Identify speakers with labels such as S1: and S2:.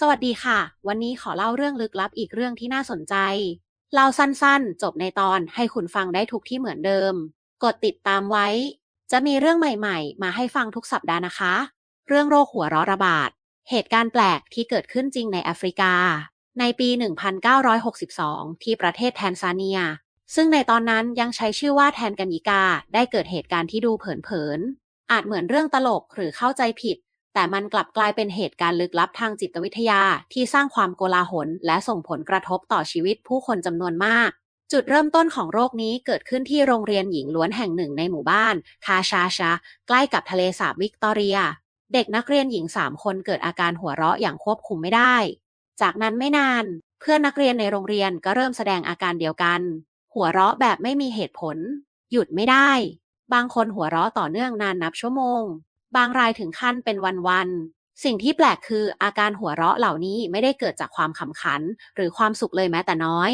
S1: สวัสดีค่ะ วันนี้ขอเล่าเรื่องลึกลับอีกเรื่องที่น่าสนใจ เล่าสั้นๆ จบในตอนให้คุณฟังได้ทุกที่เหมือนเดิม กดติดตามไว้ จะมีเรื่องใหม่ๆ มาให้ฟังทุกสัปดาห์นะคะ เรื่องโรคหัวเราะระบาด เหตุการณ์แปลกที่เกิดขึ้นจริงในแอฟริกา ในปี 1962 ที่ประเทศแทนซาเนีย ซึ่งในตอนนั้นยังใช้ชื่อว่าแทนกัญญิกา ได้เกิดเหตุการณ์ที่ดูเผินๆอาจเหมือนเรื่องตลกหรือเข้าใจผิด แต่มันกลับกลายเป็นเหตุการณ์ลึกลับทางจิตวิทยาที่สร้างความโกลาหล และส่งผลกระทบต่อชีวิตผู้คนจำนวนมาก จุดเริ่มต้นของโรคนี้เกิดขึ้นที่โรงเรียนหญิงล้วนแห่งหนึ่งในหมู่บ้าน คาชาชา ใกล้กับทะเลสาบวิกตอเรีย เด็กนักเรียนหญิงสามคนเกิดอาการหัวเราะอย่างควบคุมไม่ได้ จากนั้นไม่นาน เพื่อนนักเรียนในโรงเรียนก็เริ่มแสดงอาการเดียวกัน หัวเราะแบบไม่มีเหตุผล หยุดไม่ได้ บางคนหัวเราะต่อเนื่องนานนับชั่วโมง บางรายถึงขั้นเป็นวันๆ สิ่งที่แปลกคืออาการหัวเราะเหล่านี้ไม่ได้เกิดจากความขำขัน หรือความสุขเลยแม้แต่น้อย